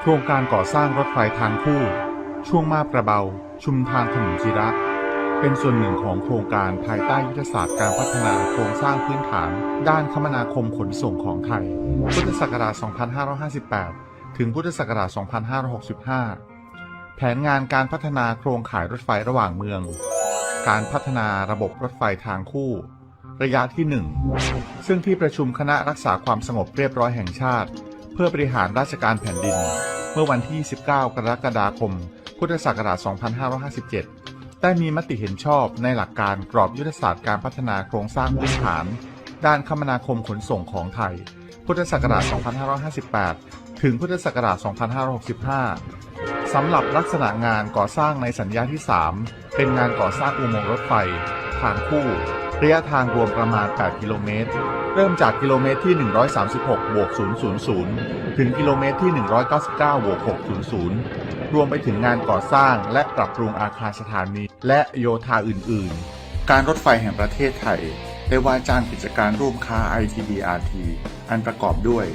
โครงการก่อสร้างรถไฟทางคู่ ช่วงมาบกระเบา ชุมทางถนนจิระ เป็นส่วนหนึ่งของโครงการภายใต้ยุทธศาสตร์การพัฒนาโครงสร้างพื้นฐาน ด้านคมนาคมขนส่งของไทย พุทธศักราช 2558 ถึงพุทธศักราช 2565 แผนงานการพัฒนาโครงข่ายรถไฟระหว่างเมือง การพัฒนาระบบรถไฟทางคู่ ระยะที่ 1 ซึ่งที่ประชุมคณะรักษาความสงบเรียบร้อยแห่งชาติ พื่อบริหารราชการแผ่นดิน เมื่อวันที่ 19 กรกฎาคม พุทธศักราช 2557 ได้มีมติเห็นชอบในหลักการกรอบยุทธศาสตร์การพัฒนาโครงสร้างพื้นฐาน ด้านคมนาคมขนส่งของไทย พุทธศักราช 2558 ถึงพุทธศักราช 2565 สำหรับลักษณะงานก่อสร้างในสัญญาที่ 3 เป็นงานก่อสร้างอุโมงค์รถไฟ ทางคู่ ระยะทางรวมประมาณ 8 กิโลเมตร เริ่มจากกิโลเมตรที่ 136บวก000 ถึงกิโลเมตรที่ 199บวก600 รวมไปถึงงานก่อสร้างและปรับปรุงอาคารสถานีและโยธาอื่น ๆ การรถไฟแห่งประเทศไทย ได้ว่าจ้างกิจการร่วมค้า ITBRT อันประกอบด้วย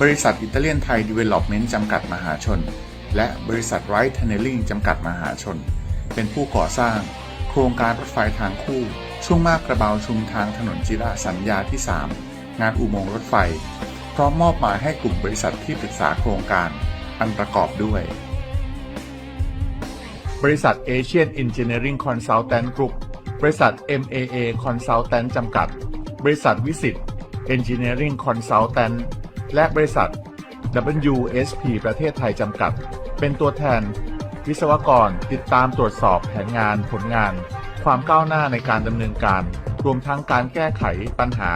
บริษัทอิตาเลียนไทยดีเวล็อปเมนต์จำกัดมหาชน และบริษัทไรท์เทนเนลลิงจำกัดมหาชน เป็นผู้ก่อสร้าง โครงการรถไฟทางคู่ ช่วงมาบกระเบาชุมทางถนนจิระสัญญาที่ 3 งานอุโมงค์รถไฟ พร้อมมอบหมายให้กลุ่มบริษัทที่ปรึกษาโครงการ อันประกอบด้วย บริษัท Asian Engineering Consultant Group บริษัท MAA Consultant จำกัด บริษัทวิสิต Engineering Consultant และบริษัท WSP ประเทศไทยจำกัด เป็นตัวแทน วิศวกรติดตามตรวจสอบแผนงานผลงาน ความก้าวหน้าในการดำเนินการ รวมทั้งการแก้ไขปัญหา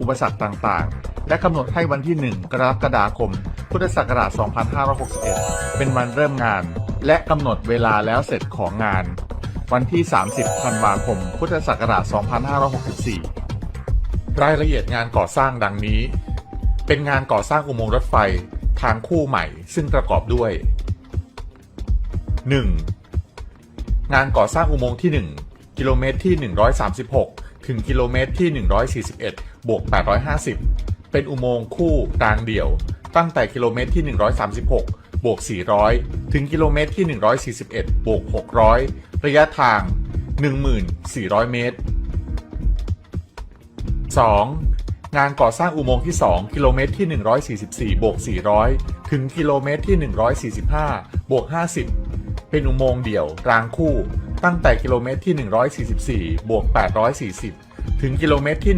อุปสรรคต่างๆ และกำหนดให้วันที่ 1 กรกฎาคม พุทธศักราช 2561 เป็นวันเริ่มงาน และกำหนดเวลาแล้วเสร็จของงาน วันที่ 30 ธันวาคม พุทธศักราช 2564 รายละเอียดงานก่อสร้างดังนี้ เป็นงานก่อสร้างอุโมงค์รถไฟทางคู่ใหม่ซึ่งประกอบด้วย 1. งานก่อสร้างอุโมงค์ที่1 กิโลเมตรที่ 136 ถึงกิโลเมตรที่ 141 บวก 850 เป็นอุโมงค์คู่รางเดี่ยว ตั้งแต่กิโลเมตรที่ 136 บวก 400 ถึงกิโลเมตรที่ 141 บวก 600 ระยะทาง 1400 เมตร 2. งานก่อสร้างอุโมงค์ที่ 2 กิโลเมตรที่ 144 บวก 400 ถึงกิโลเมตรที่ 145 บวก 50 เป็นอุโมงค์เดี่ยวรางคู่ ตั้งแต่กิโลเมตรที่ 144 บวก 840 ถึงกิโลเมตรที่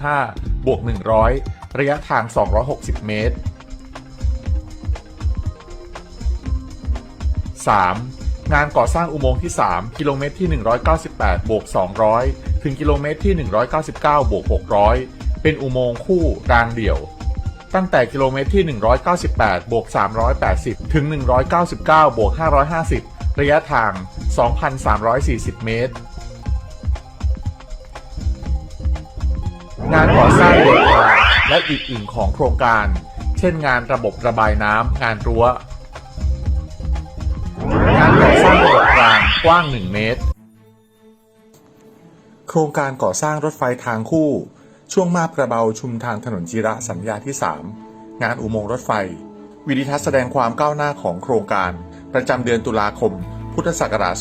145 บวก 100 ระยะทาง 260 เมตร 3. งานก่อสร้างอุโมงค์ที่ 3 กิโลเมตรที่ 198 บวก 200 ถึงกิโลเมตรที่ 199 บวก 600 เป็นอุโมงค์คู่รางเดี่ยว ตั้งแต่กิโลเมตรที่ 198 บวก 380 ถึง 199 บวก 550 ระยะทาง 2,340 เมตร งานก่อสร้างโยธาและอื่นๆของโครงการ เช่นงานระบบระบายน้ำงานรั้ว งานก่อสร้างระบบรางกว้าง 1 เมตร โครงการก่อสร้างรถไฟทางคู่ ช่วงมาบกระเบาชุมทางถนนจิระสัญญาที่ 3 งานอุโมงค์รถไฟ วิดิทัศน์แสดงความก้าวหน้าของโครงการ ประจำเดือนตุลาคม พุทธศักราช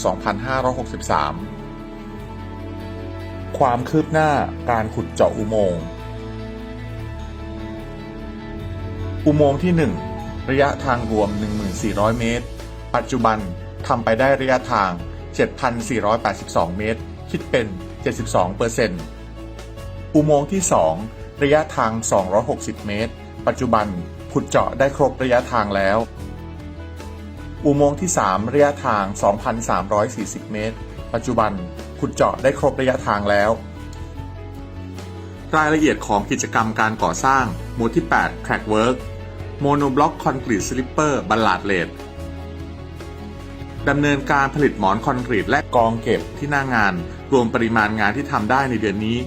2563 ความคืบหน้าการขุดเจาะอุโมงค์ อุโมงค์ที่ 1 ระยะทางรวม 1,400 เมตร ปัจจุบันทำไปได้ระยะทาง 7,482 เมตร คิดเป็น 72เอร์เซนอุโมงค์ที่ 2 ระยะทาง 260 เมตร ปัจจุบันขุดเจาะได้ครบระยะทางแล้ว อุโมงค์ที่ 3 ระยะทาง 2,340 เมตร ปัจจุบันขุดเจาะได้ครบระยะทางแล้ว รายละเอียดของกิจกรรมการก่อสร้าง หมู่ที่ 8 Track Work โมโนบล็อกคอนกรีตสลิปเปอร์บัลลาดเลดดำเนินการผลิตหมอนคอนกรีตและกองเก็บที่หน้างาน รวมปริมาณงานที่ทำได้ในเดือนนี้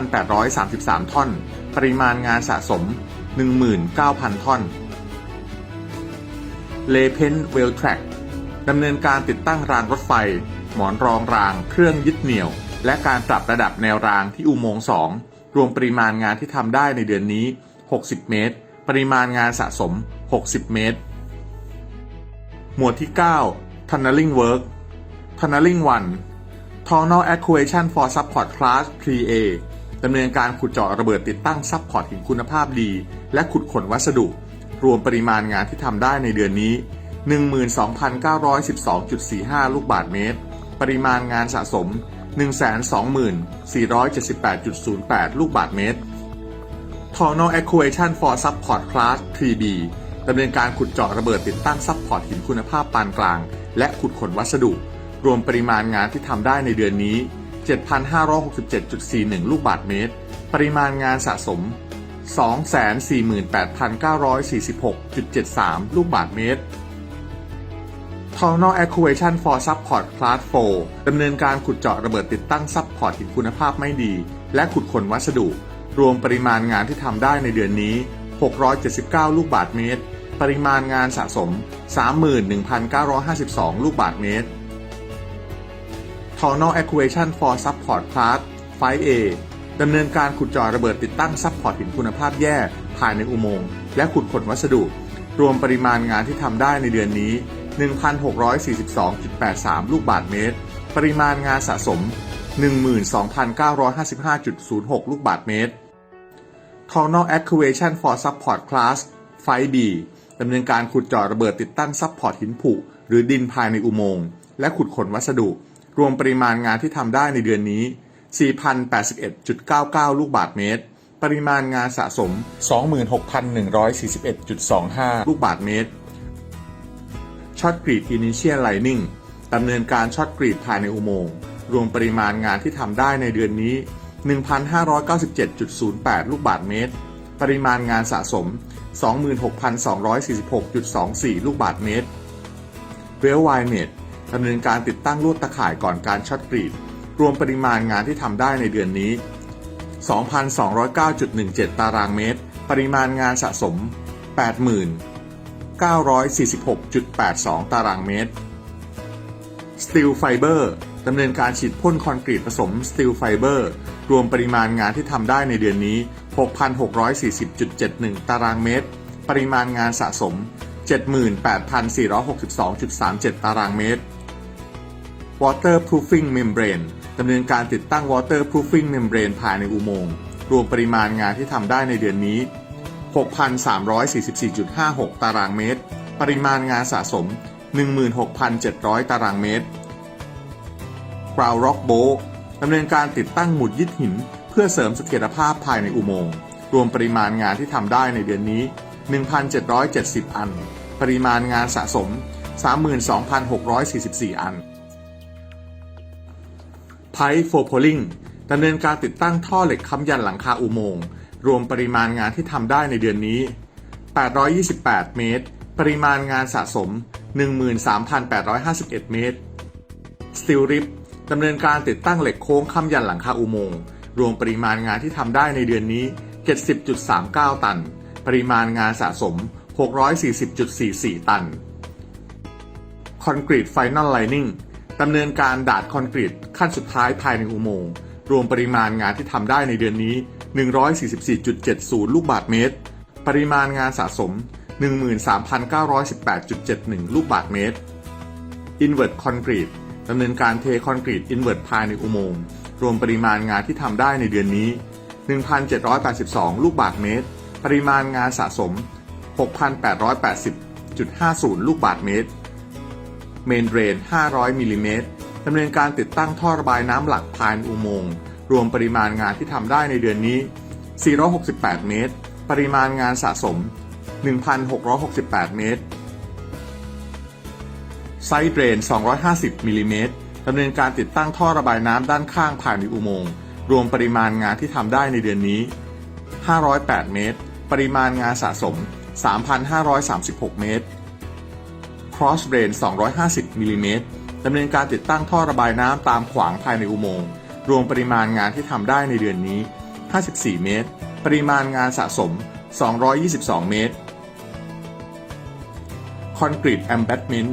5,833 ท่อน ปริมาณงานสะสม 19,000 ท่อน เลเพนเวลแทร็กดำเนินการติดตั้งรางรถไฟ หมอนรองราง เครื่องยึดเหนี่ยว และการปรับระดับแนวรางที่อุโมงค์2รวมปริมาณงานที่ทำได้ในเดือนนี้ 60 เมตร ปริมาณงานสะสม 60 เมตร หมวดที่ 9 Tunneling Work Tunneling 1 Tunnel Actuation for Support Class 3A ดำเนินการขุดเจาะระเบิดติดตั้งซับพอร์ตหินคุณภาพดี และขุดขนวัสดุ รวมปริมาณงานที่ทำได้ในเดือนนี้ 12,912.45 ลูกบาศก์เมตร ปริมาณงานสะสม 124,478.08 ลูกบาศก์เมตร Tunnel Actuation for Support Class 3B ดำเนินการขุดเจาะระเบิดติดตั้งซับพอร์ตหินคุณภาพปานกลาง และขุดขนวัสดุ รวมปริมาณงานที่ทำได้ในเดือนนี้ 7,567.41 ลูกบาศก์เมตร ปริมาณงานสะสม 248,946.73 ลูกบาศก์เมตร Tunnel Actuation for Support Class 4 ดำเนินการขุดเจาะระเบิดติดตั้งซับพอร์ตหินคุณภาพไม่ดี และขุดขนวัสดุ รวมปริมาณงานที่ทำได้ในเดือนนี้ 679 ลูกบาศก์เมตร ปริมาณงานสะสม 31,952 ลูกบาศก์เมตร Tunnel Actuation for Support Class 5A ดำเนินการขุดเจาะระเบิดติดตั้งซับพอร์ตหินคุณภาพแย่ภายในอุโมงค์และขุดขนวัสดุ รวมปริมาณงานที่ทำได้ในเดือนนี้ 1,642.83 ลูกบาศก์เมตร ปริมาณงานสะสม 12,955.06 ลูกบาศก์เมตร Tunnel Excavation for Support Class 5B ดำเนินการขุดเจาะระเบิดติดตั้งซับพอร์ตหินผุหรือดินภายในอุโมงค์และขุดขนวัสดุ รวมปริมาณงานที่ทำได้ในเดือนนี้ 4,081.99 ลูกบาศก์เมตร ปริมาณงานสะสม 26,141.25 ลูกบาศก์เมตร ช็อตกรีด Initial Lining ดำเนินการช็อตกรีดภายในอุโมงค์ รวมปริมาณงานที่ทำได้ในเดือนนี้ 1,597.08 ลูกบาศก์เมตร ปริมาณงานสะสม 26,246.24 ลูกบาศก์เมตรเวลไวเมดดำเนินการติดตั้งลวดตะข่ายก่อนการช็อตกรีด รวมปริมาณงานที่ทำได้ในเดือนนี้ 2,209.17 ตารางเมตร ปริมาณงานสะสม80,946.82 ตารางเมตร Steel Fiber ดำเนินการฉีดพ่นคอนกรีตผสม Steel Fiber รวมปริมาณงานที่ทำได้ในเดือนนี้ 6,640.71 ตารางเมตร ปริมาณงานสะสม 78,462.37 ตารางเมตร Waterproofing Membrane ดำเนินการติดตั้ง Waterproofing Membrane ภายในอุโมงค์ รวมปริมาณงานที่ทำได้ในเดือนนี้ 6,344.56 ตารางเมตร ปริมาณงานสะสม 16,700 ตารางเมตร Ground Rock Bow ดำเนินการติดตั้งหมุดยึดหิน เพื่อเสริมเสถียรภาพภายในอุโมงค์ รวมปริมาณงานที่ทำได้ในเดือนนี้ 1,770 อัน ปริมาณงานสะสม 32,644 อัน Pipe for Polling ดำเนินการติดตั้งท่อเหล็กค้ำยันหลังคาอุโมงค์รวมปริมาณงานที่ทำได้ในเดือนนี้ 828 เมตร ปริมาณงานสะสม 13,851 เมตร Steel Rip ดำเนินการติดตั้งเหล็กโค้งค้ำยันหลังคาอุโมงค์รวมปริมาณงานที่ทำได้ในเดือนนี้ 70.39 ตัน ปริมาณงานสะสม 640.44 ตัน Concrete Final Lining ดำเนินการดาดคอนกรีตขั้นสุดท้ายภายในอุโมงค์รวมปริมาณงานที่ทำได้ในเดือนนี้ 144.70 ลูกบาศก์เมตร ปริมาณงานสะสม 13,918.71 ลูกบาศก์เมตร Invert Concrete ดำเนินการเทคอนกรีต Invert ภายในอุโมงค์รวมปริมาณงานที่ทำได้ในเดือนนี้ 1,782 ลูกบาศก์เมตร ปริมาณงานสะสม 6,880.50 ลูกบาศก์เมตร เมนเดรน 500 มิลลิเมตรดำเนินการติดตั้งท่อระบายน้ำหลักภายในอุโมงค์ รวมปริมาณงานที่ทำได้ในเดือนนี้ 468 เมตร ปริมาณงานสะสม 1,668 เมตร ไซด์เดรน 250 มิลลิเมตรดำเนินการติดตั้งท่อระบายน้ำด้านข้างภายในอุโมงค์ รวมปริมาณงานที่ทำได้ในเดือนนี้ 508 เมตร ปริมาณงานสะสม 3,536 เมตร Cross Drain 250 มิลลิเมตรดำเนินการติดตั้งท่อระบายน้ำตามขวางภายในอุโมงค์ รวมปริมาณงานที่ทำได้ในเดือนนี้ 54 เมตร ปริมาณงานสะสม 222 เมตร Concrete Embedment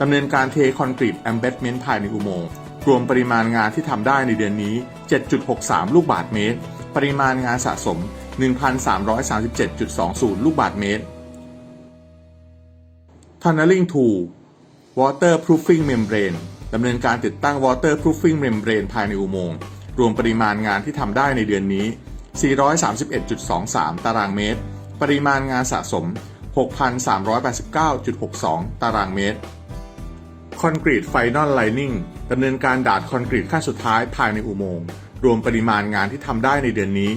ดำเนินการเทคอนกรีต Embedment ภายในอุโมงค์ รวมปริมาณงานที่ทำได้ในเดือนนี้ 7.63 ลูกบาศก์เมตร ปริมาณงานสะสม 1,337.20 ลูกบาศก์เมตร Tunneling Tool Waterproofing Membrane ดำเนินการติดตั้ง Waterproofing Membrane ภายในอุโมงค์รวมปริมาณงานที่ทำได้ในเดือนนี้ 431.23 ตารางเมตร ปริมาณงานสะสม 6,389.62 ตารางเมตร คอนกรีตไฟนอลไลนิ่งดำเนินการดาดคอนกรีตขั้นสุดท้ายภายในอุโมงค์รวมปริมาณงานที่ทำได้ในเดือนนี้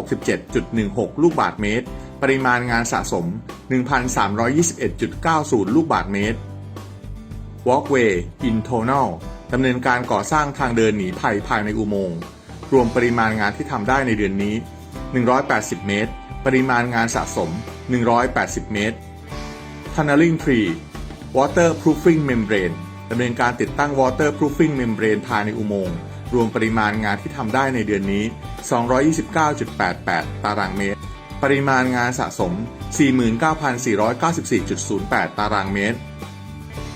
767.16 ลูกบาทเมตร ปริมาณงานสะสม 1,321.90 ลูกบาทเมตร Walkway Internal ดำเนินการก่อสร้างทางเดินหนีภัยภายในอุโมงค์ รวมปริมาณงานที่ทำได้ในเดือนนี้ 180 เมตร ปริมาณงานสะสม 180 เมตร Tunneling Tree Waterproofing Membrane ดำเนินการติดตั้ง Waterproofing Membrane ภายในอุโมงค์ รวมปริมาณงานที่ทำได้ในเดือนนี้ 229.88 ตารางเมตร ปริมาณงานสะสม 49,494.08 ตารางเมตร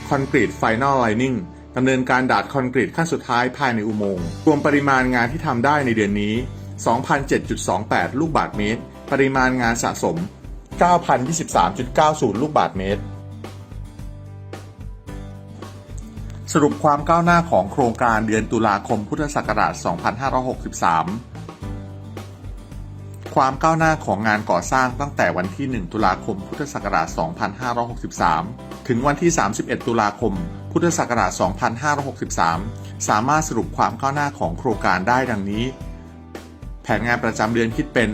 คอนกรีตไฟนอลไลนิ่งดำเนินการดาดคอนกรีตขั้นสุดท้ายภายในอุโมงค์ รวมปริมาณงานที่ทำได้ในเดือนนี้ 2,007.28 ลูกบาทเมตร ปริมาณงานสะสม 9,023.90 ลูกบาทเมตร สรุปความก้าวหน้าของโครงการเดือนตุลาคมพุทธศักราช 2563 ความก้าวหน้าของงานก่อสร้างตั้งแต่วันที่ 1 ตุลาคม พุทธศักราช 2563 ถึงวันที่ 31 ตุลาคม พุทธศักราช 2563 สามารถสรุปความก้าวหน้าของโครงการได้ดังนี้ แผนงานประจำเดือนคิดเป็น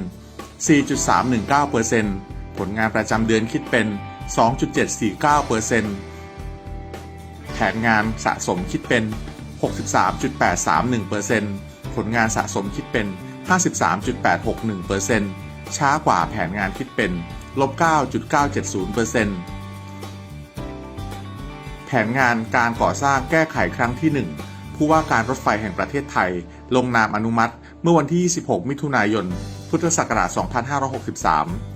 4.319%ผลงานประจำเดือนคิดเป็น 2.749%แผนงานสะสมคิดเป็น 63.831%ผลงานสะสมคิดเป็น 53.861%ช้ากว่าแผนงานคิดเป็นลบ 9.970%แผนงานการก่อสร้างแก้ไขครั้งที่ 1 ผู้ว่าการรถไฟแห่งประเทศไทย ลงนามอนุมัติ เมื่อวันที่ 26 มิถุนายน พุทธศักราช 2563